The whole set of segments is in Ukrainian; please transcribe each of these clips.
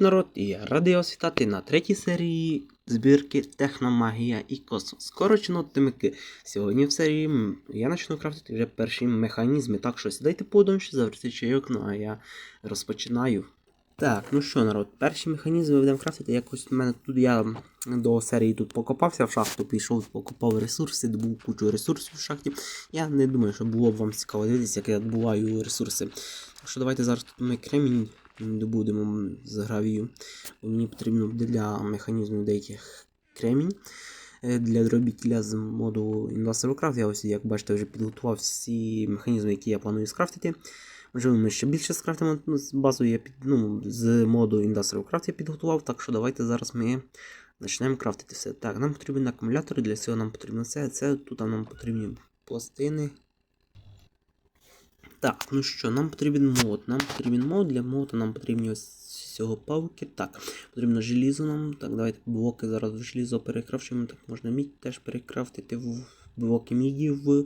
Народ, і я радий вас вітати на третій серії збірки Техномагія і Космос. Скорочено тимики. Сьогодні в серії я почну крафтити вже перші механізми. Так що сідайте подумше, завжди чайок, ну а я розпочинаю. Так, ну що, народ, перші механізми будемо крафтити. Якось в мене тут я до серії тут покопався в шахту, пішов, покопав ресурси, добув кучу ресурсів в шахті. Я не думаю, що було б вам цікаво дивитися, як я добуваю ресурси. Так що давайте зараз тут ми кремінь добудемо з гравію. Бо Мені потрібно для механізмів деяких кремінь. Е, Для дробітіля з моду Industrial Craft я ось, як бачите, вже підготував всі механізми, які я планую скрафтити. Можливо, ми ще більше скрафтимо ну, з базою я під, ну, з моду Industrial Craft я підготував, так що давайте зараз ми почнемо крафтити все. Так, нам потрібен акумулятор, для цього нам потрібно це. Це тут нам потрібні пластини. Так, ну що, нам потрібен мод. Нам потрібен мод, для мода нам потрібні ось цього павки. Так, потрібно желізо нам. Так, давайте блоки зараз в желізо перекрафчуємо. Так, можна мідь теж перекрафтити в блоки міді в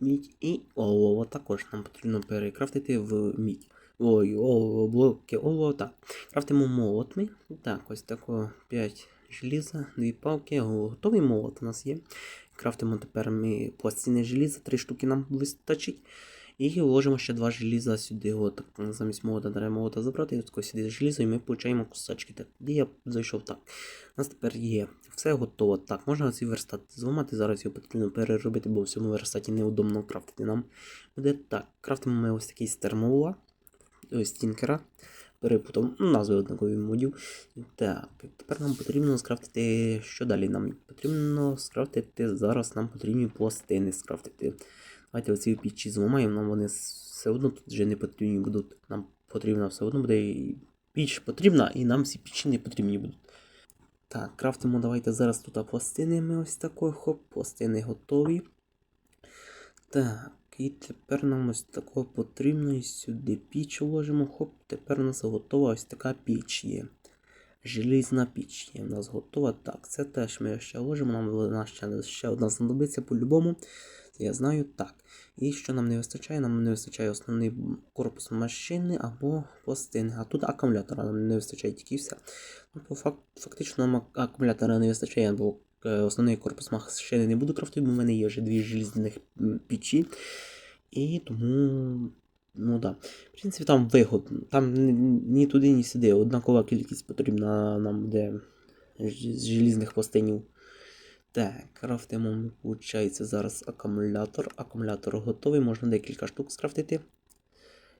мідь. І олово також нам потрібно перекрафтити в мідь. Ой, олово, блоки олово, так. Крафтимо молот ми. Так, ось тако 5 желіза, 2 палки. Готовий молот у нас є. Крафтимо тепер ми пластини желіза, 3 штуки нам вистачить. І вложимо ще два желіза сюди. От, замість молота треба молота забрати, і тако сюди желізо, і ми получаємо кусачки. Так, тоді я зайшов так. У нас тепер є все готово. Так, можна цей верстат зламати. Зараз його потрібно переробити, бо в цьому верстаті неудобно крафтити нам. Буде так. Крафтимо ми ось такий з термовула, ось тінкера. Перепутав назви однакові модів. Так, тепер нам потрібно скрафтити. Що далі? Нам потрібно скрафтити. Зараз нам потрібні пластини скрафтити. Давайте оці пічі зламаємо, нам вони все одно тут вже не потрібні будуть. Нам потрібно все одно буде і піч потрібна, і нам всі пічі не потрібні будуть. Так, крафтимо давайте зараз тут пластини ми ось такої хоп, пластини готові. Так, і тепер нам ось такого потрібно і сюди піч вложимо. Хоп, тепер у нас готова ось така піч є. Желізна піч є. У нас готова. Так, це теж ми ще вложимо, нам вона ще, ще одна знадобиться по-любому. Це я знаю так. І що нам не вистачає? Нам не вистачає основний корпус машини або пластини. А тут акумулятора нам не вистачає тільки все. Ну, фактично нам акумулятора не вистачає, бо е, основний корпус машини не буду крафтити, бо в мене є вже дві желізних м, пічі. І тому. Ну да. В принципі, там вигодно. Там ні туди, ні сюди. Однакова кількість потрібна нам буде з желізних пластинів. Так, крафтимо виходить, зараз акумулятор. Акумулятор готовий, можна декілька штук скрафтити.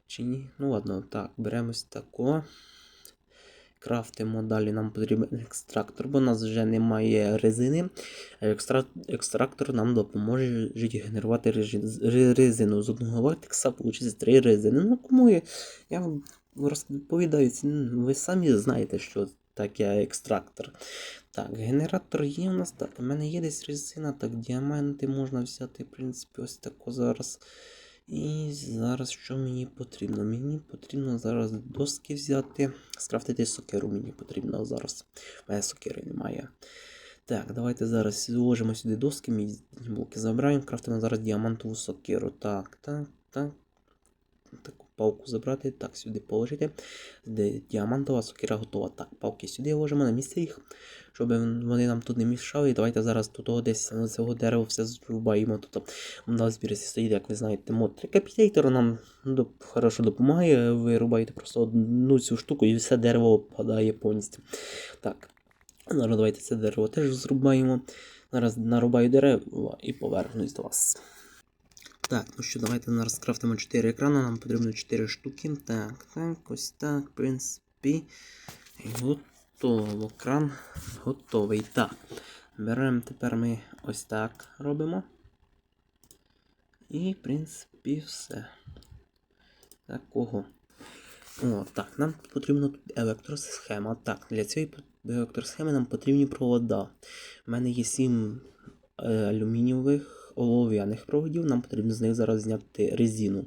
Чи ні? Ну ладно, так, беремо ось тако. Крафтимо далі, нам потрібен екстрактор, бо у нас вже немає резини. А екстра... Екстрактор нам допоможе генерувати резину. З одного вертекса вийде три резини. Ну, кому я, вам розповідаю, ви самі знаєте, що таке екстрактор. Так, генератор є у нас. Так, у мене є десь резина, так, діаманти можна взяти, в принципі, ось тако зараз. І зараз що мені потрібно? Мені потрібно зараз доски взяти. Скрафтити сокеру мені потрібно зараз. У мене сокери немає. Так, давайте зараз зложимо сюди доски, мій блоки забираємо, крафтимо зараз діамантову сокеру. Так, так, так. Таку палку забрати, так, сюди положити. Діамантова сокира готова. Так, палки сюди ложимо на місце їх, щоб вони нам тут не мішали. І Давайте зараз тут десь цього дерева все зрубаємо. Тут у нас збірці стоїть, як ви знаєте, мод трикапітейтор нам доп- хорошо допомагає. Ви рубаєте просто одну цю штуку і все дерево падає повністю. Так, зараз давайте це дерево теж зрубаємо. Зараз нарубаю дерева і повернусь до вас. Так, ну що, давайте зараз скрафтимо 4 екрани, нам потрібно 4 штуки. Так, так, ось так, в принципі. Готово. Кран готовий. Так. Беремо тепер ми ось так робимо. І, в принципі, все. Такого. О, так, нам потрібна тут електросхема. Так, для цієї електросхеми нам потрібні провода. У мене є 7 е, алюмінієвих олов'яних проводів, нам потрібно з них зараз зняти резину.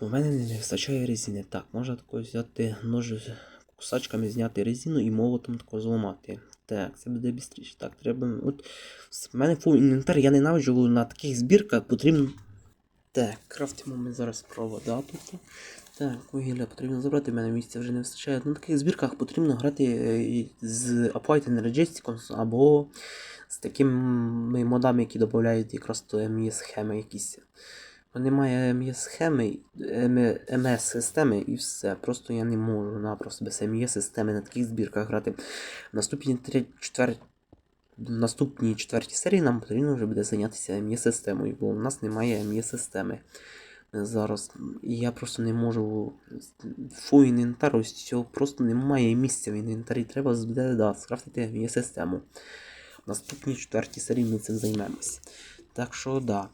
У мене не вистачає резини. Так, можна тако взяти нож кусачками зняти резину і молотом тако зламати. Так, це буде швидше. Так, треба. От в мене фул інвентар, я ненавиджу на таких збірках потрібно. Так, крафтимо ми зараз провода тут. Так, вугілля потрібно забрати, в мене місця вже не вистачає. На таких збірках потрібно грати е, з Applied Energetics або з такими модами, які додають якраз то ME схеми якісь. Немає ME схеми, ms системи і все. Просто я не можу напросто без ME системи на таких збірках грати. В наступній тре- четвер... в наступній четвертій серії нам потрібно вже буде зайнятися ME системою, бо в нас немає ME системи зараз. Я просто не можу. Фу, інвентар, ось цього просто немає місця в інвентарі. Треба да, скрафтити є систему. В наступній четвертій серії ми цим займемось. Так що, да.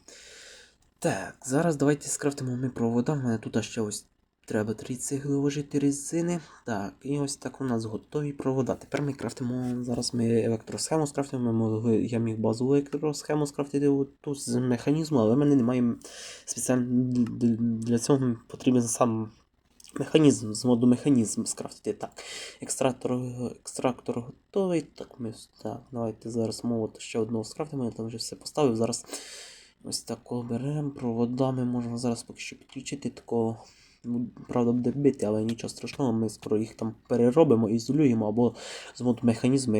Так, зараз давайте скрафтимо ми провода. У мене тут ще ось треба 3 цегли вложити резини. Так, і ось так у нас готові провода. Тепер ми крафтимо. Зараз ми електросхему скрафтимо. Ми я міг базову електросхему скрафтити тут з механізму, але в мене немає спеціально для цього потрібен сам механізм, з моду механізм скрафтити. Так. Екстрактор, екстрактор готовий. Так, ми так, давайте зараз мову ще одного скрафтимо, я там вже все поставив. Зараз ось такого беремо. Проводами можна зараз поки що підключити такого. Ну, Правда, буде бити, але нічого страшного, ми скоро їх там переробимо, ізолюємо або з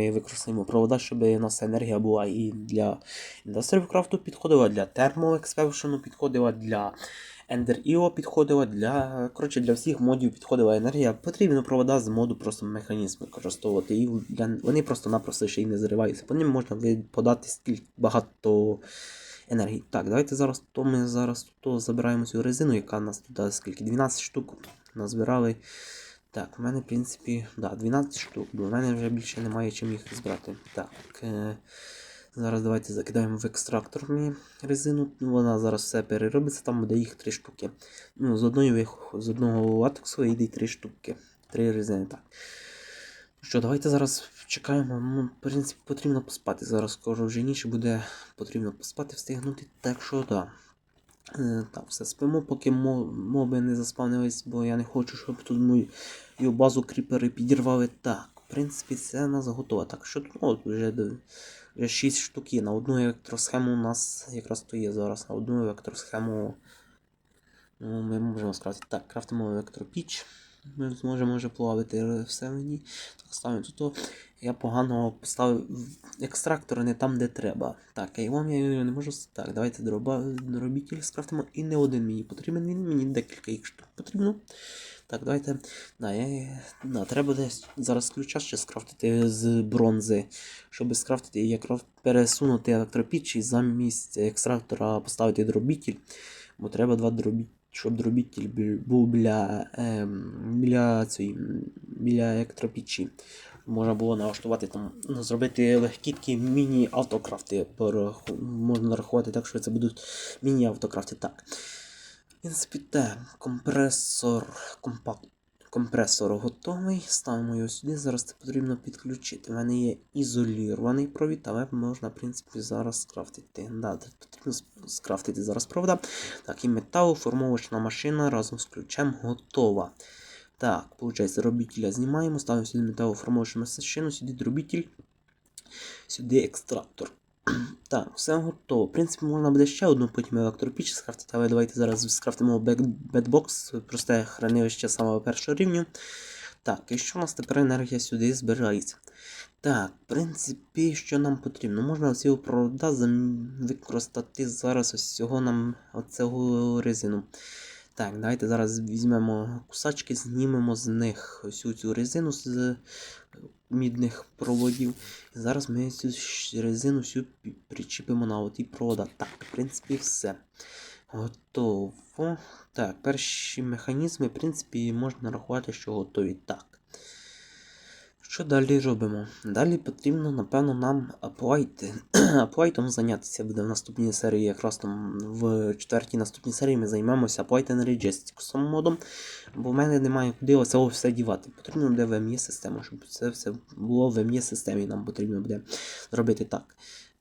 і використаємо провода, щоб у нас енергія була і для Industrial підходила, для Thermal Expansion підходила, для Ender EO підходила, для, коротше, для всіх модів підходила енергія. Потрібно провода з моду просто механізму використовувати. І для, вони просто-напросто ще й не зриваються. По ним можна подати скільки багато енергії. Так, давайте зараз то ми зараз то забираємо цю резину, яка нас тут скільки? 12 штук назбирали. Так, у мене, в принципі, да, 12 штук, бо в мене вже більше немає чим їх збирати. Так. Е- Зараз давайте закидаємо в екстрактор ми резину. Вона зараз все переробиться, там буде їх 3 штуки. Ну, з одної з одного латексу вийде 3 штуки. 3 резини, так. Що, давайте зараз чекаємо. Ну, в принципі, потрібно поспати. Зараз скоро вже ніч буде потрібно поспати, встигнути. Так що так. Е, Так, все спимо, поки моби не заспавнились, бо я не хочу, щоб тут мою базу кріпери підірвали. Так, в принципі, це нас готово. Так, що тут О, вже, вже 6 штук є. На одну електросхему у нас якраз то є зараз. На одну електросхему ну, ми можемо скрафтити. Так, крафтимо електропіч. Ми зможемо вже плавити все в. Так, ставимо тут. Я погано поставив екстрактор не там, де треба. Так, а вам я не можу. Так, давайте дроба, дробітель скрафтимо. І не один мені потрібен, він мені декілька їх штук потрібно. Так, давайте. Да, я, да, треба десь зараз ключа ще скрафтити з бронзи, щоб скрафтити і якраз пересунути електропіч і замість екстрактора поставити дробітель. Бо треба два дробітель, щоб дробітель був біля, е, біля, цієї, біля електропічі. Можна було налаштувати там, зробити легкі такі міні-автокрафти. Можна рахувати так, що це будуть міні-автокрафти. Так. В принципі, те, компресор, компакт. Компресор готовий. Ставимо його сюди. Зараз це потрібно підключити. У мене є ізолірований провід, але можна, в принципі, зараз скрафтити. Да, потрібно скрафтити зараз провода. Так, і метал, формовочна машина разом з ключем готова. Так, виходить, дробітеля знімаємо, ставимо сюди металоформовочну машину, сюди дробітель, сюди екстрактор. Так, все готово. В принципі, можна буде ще одну потім електропіч скрафтити, але давайте зараз скрафтимо бедбокс, просте хранилище самого першого рівня. Так, і що у нас тепер енергія сюди збирається? Так, в принципі, що нам потрібно? Можна оці провода використати зараз ось цього нам оцього резину. Так, давайте зараз візьмемо кусачки, знімемо з них ось цю резину з мідних проводів. І зараз ми цю резину всю причіпимо на оті провода. Так, в принципі, все. Готово. Так, перші механізми, в принципі, можна рахувати, що готові. Так. Що далі робимо? Далі потрібно, напевно, нам аплайти. Аплайтом зайнятися буде в наступній серії. Якраз там в четвертій наступній серії ми займемося Applied Energetics модом, бо в мене немає куди оце все дівати. Потрібно буде в ME систему, щоб це все було в ME системі. Нам потрібно буде зробити так.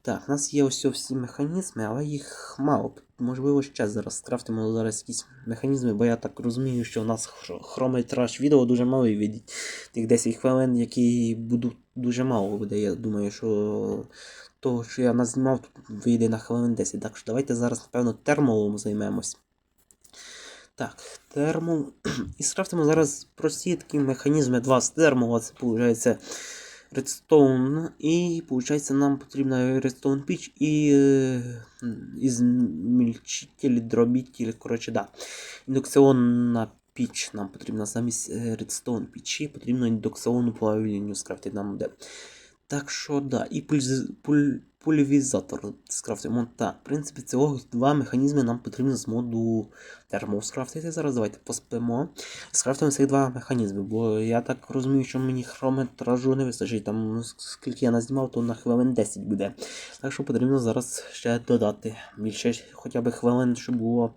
Так, у нас є ось всі механізми, але їх мало. Можливо, ще зараз скрафтимо зараз якісь механізми, бо я так розумію, що у нас хро- хрометраж відео дуже малий від тих 10 хвилин, які будуть дуже мало буде. Я думаю, що того, що я назнімав, тут вийде на хвилин 10. Так що давайте зараз, напевно, термолом займемось. Так, термо. І скрафтимо зараз прості такі механізми. Два з термо, це виходить редстоун. І виходить, нам потрібна редстоун піч і е, ізмільчитель, дробітель, коротше, да. Індукціонна піч нам потрібна замість е, редстоун пічі, потрібно індукціонну плавильню скрафтити нам буде. Так що, да, і пульс, пуль, пульвізатор скрафтимо. Так, в принципі, цього два механізми нам потрібно з моду термо скрафтити. Зараз давайте поспимо. Скрафтимо цих два механізми, бо я так розумію, що мені хрометражу не вистачить. Там ну, скільки я назнімав, то на хвилин 10 буде. Так що потрібно зараз ще додати більше хоча б хвилин, щоб було.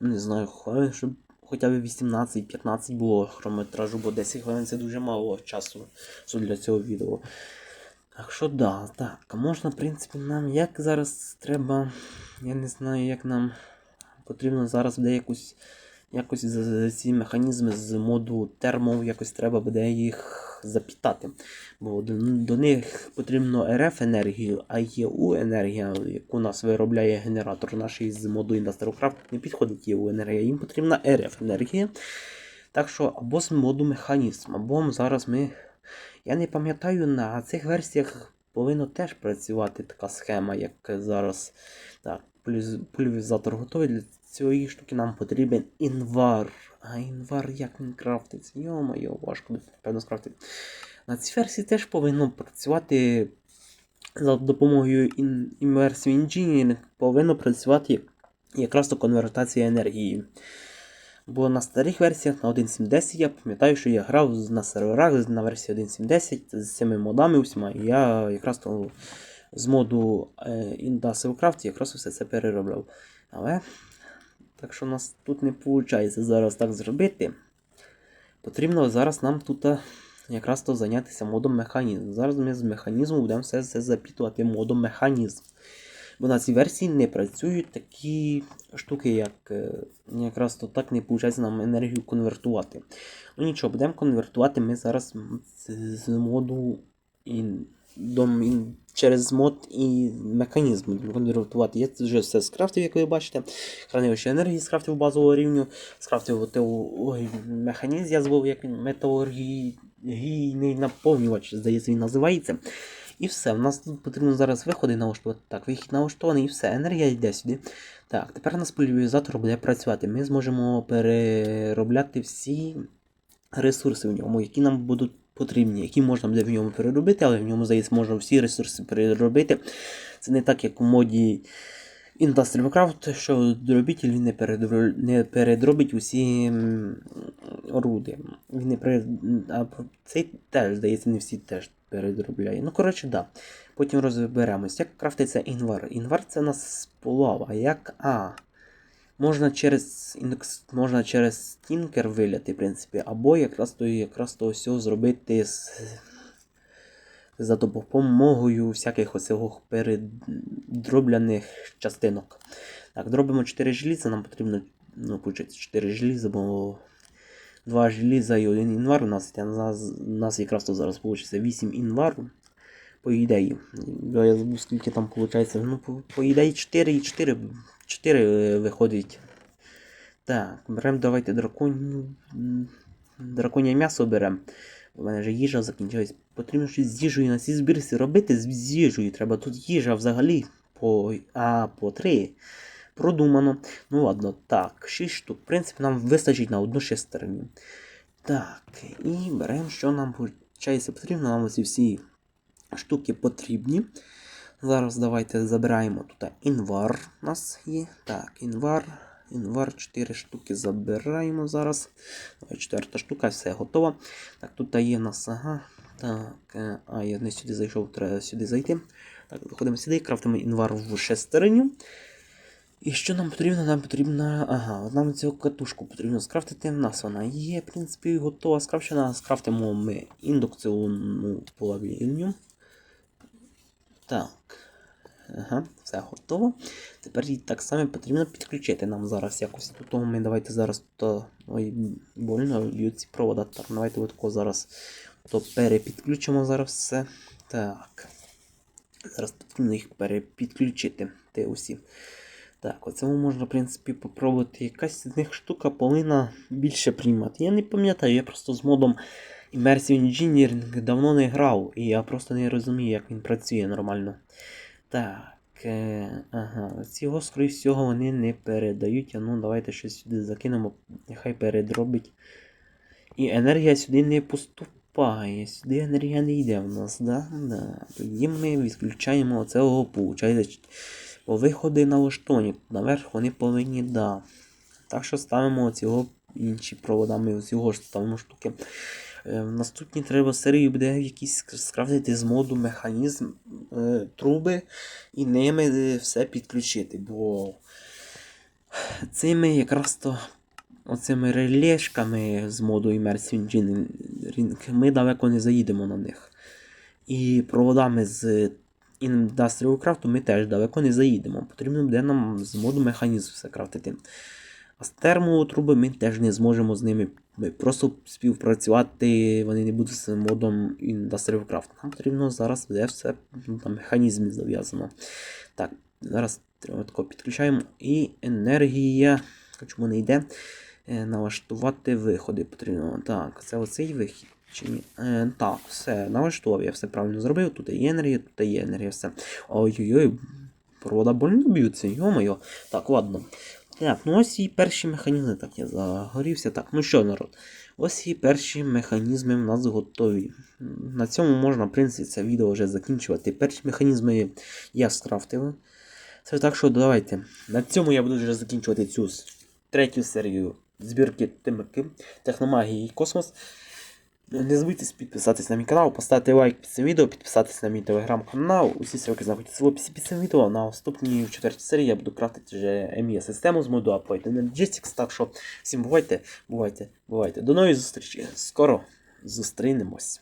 ну, Не знаю, хвилин, щоб хоча б 18-15 було хрометражу, бо 10 хвилин це дуже мало часу для цього відео. Так що да, так, можна, в принципі, нам як зараз треба. Я не знаю, як нам потрібно зараз буде. Якось з- з- ці механізми з моду термо, якось треба буде їх запітати. Бо до, до них потрібно РФ енергію, а ЄУ енергія, яку нас виробляє генератор наш із моду Industrial не підходить ЄУ енергія, їм потрібна РФ енергія. Так що або з моду механізм, або зараз ми. Я не пам'ятаю, на цих версіях повинно теж працювати така схема, як зараз. Так, пульвізатор готовий. Для цієї штуки нам потрібен інвар. А інвар як він крафтиться? Йо-моє, важко напевно скрафтити. На цій версії теж повинно працювати за допомогою Immersive Engineering повинно працювати якраз то конвертація енергії. Бо на старих версіях на 1.7.10 я пам'ятаю, що я грав на серверах на версії 1.7.10 з цими модами усіма, і я якраз то з моду е, Industrial Craft якраз все це переробляв. Але так що у нас тут не виходить зараз так зробити. Потрібно зараз нам тут е, якраз то зайнятися модом механізм. Зараз ми з механізму будемо все це запітувати модом механізм. Бо на цій версії не працюють такі штуки, як е, якраз то так не виходить нам енергію конвертувати. Ну нічого, будемо конвертувати ми зараз з, моду ін, через мод і механізм будемо конвертувати. Я вже все скрафтив, як ви бачите. Хранилище енергії скрафтив базового рівню, скрафтив механізм, я звав, як металургійний наповнювач, здається, він називається. І все, в нас тут потрібно зараз виходи налаштувати. Так, вихід налаштований і все, енергія йде сюди. Так, тепер у нас поляризатор буде працювати. Ми зможемо переробляти всі ресурси в ньому, які нам будуть потрібні, які можна буде в ньому переробити, але в ньому, здається, можна всі ресурси переробити. Це не так, як у моді Industrial Craft, що дробітель він не, передро... не передробить усі м, руди. Він не перед... А цей теж, здається, не всі теж передробляє. Ну, коротше, да. Потім розберемось. Як крафтиться інвар? Інвар це у нас сплав, а як. А. Можна через індекс, можна через Tinker виляти, в принципі, або якраз то, якраз то все зробити з, за допомогою всяких оцього передробляних частинок. Так, дробимо 4 желіза, нам потрібно ну, 4 желіза, бо 2 желіза і один інвар у нас, у нас, якраз то зараз вийде 8 інвару. По ідеї. Я забув, скільки там виходить. Ну, по, по ідеї 4 і 4, 4 е, виходить. Так, беремо давайте дракон... драконє м'ясо беремо. У мене вже їжа закінчилась. Потрібно щось з їжею на цій збірці робити з їжею. Треба тут їжа взагалі по, а, по 3. Продумано. Ну ладно, так, 6 штук. В принципі, нам вистачить на одну шестерню. Так, і беремо, що нам виходить, потрібно. Нам оці всі штуки потрібні. Зараз давайте забираємо тут інвар у нас є. Так, інвар. Інвар 4 штуки забираємо зараз. Четверта штука, все готово. Так, тут є в нас. Ага. Так, е, а, я не сюди зайшов, треба сюди зайти. Так, заходимо сюди, крафтимо інвар в шестерню. І що нам потрібно? Нам потрібно. Ага, нам цю катушку потрібно скрафтити. В нас вона є, в принципі, готова скрафчена. Скрафтимо ми індукціонну плавільню. Так. Ага, все готово. Тепер її так само потрібно підключити нам зараз якось. До ми давайте зараз то. Ой, больно б'ють ці провода. Так, давайте отако зараз то перепідключимо зараз все. Так. Зараз потрібно їх перепідключити. Те усі. Так, оце можна, в принципі, попробувати. Якась з них штука повинна більше приймати. Я не пам'ятаю, я просто з модом Immersive Engineering давно не грав, і я просто не розумію, як він працює нормально. Так. Е, ага, цього, скоріш всього, вони не передають. А ну, давайте щось сюди закинемо, нехай передробить. І енергія сюди не поступає. Сюди енергія не йде в нас, да? Да. Тоді ми відключаємо оцього получається. Бо виходи на лаштоні, наверх вони повинні, да. Так що ставимо цього інші провода, ми цього ж ставимо штуки. Е, в наступній треба серії буде якийсь скрафтити з моду механізм е, труби і ними е, все підключити, бо цими якраз то оцими релешками з моду Immersive Engineering ми далеко не заїдемо на них. І проводами з Industrial Craft ми теж далеко не заїдемо. Потрібно буде нам з моду механізм все крафтити. А з термотруби ми теж не зможемо з ними ми просто співпрацювати, вони не будуть з модом Industrial Craft. Нам потрібно зараз буде все на механізмі зав'язано. Так, зараз тако підключаємо. І енергія. Чому не йде? Е, Налаштувати виходи потрібно. Так, це оцей вихід. Чи ні? Е, так, все, налаштував, я все правильно зробив. Тут є енергія, тут є енергія, все. Ой-ой-ой, провода больно б'ються, йо-моє. Так, ладно. Так, ну ось і перші механізми. Так, я загорівся. Так, ну що, народ? Ось і перші механізми в нас готові. На цьому можна, в принципі, це відео вже закінчувати. Перші механізми я скрафтив. Це так що давайте. На цьому я буду вже закінчувати цю третю серію збірки темки Техномагії і Космос. Не забудьте підписатись на мій канал, поставити лайк під цим відео, підписатись на мій телеграм-канал. Усі ссылки знаходяться в описі під цим відео. На наступній четвертій серії я буду крафтити вже МІ-систему з моду Applied Energetics. Так що всім бувайте, бувайте, бувайте. До нової зустрічі. Скоро зустрінемось.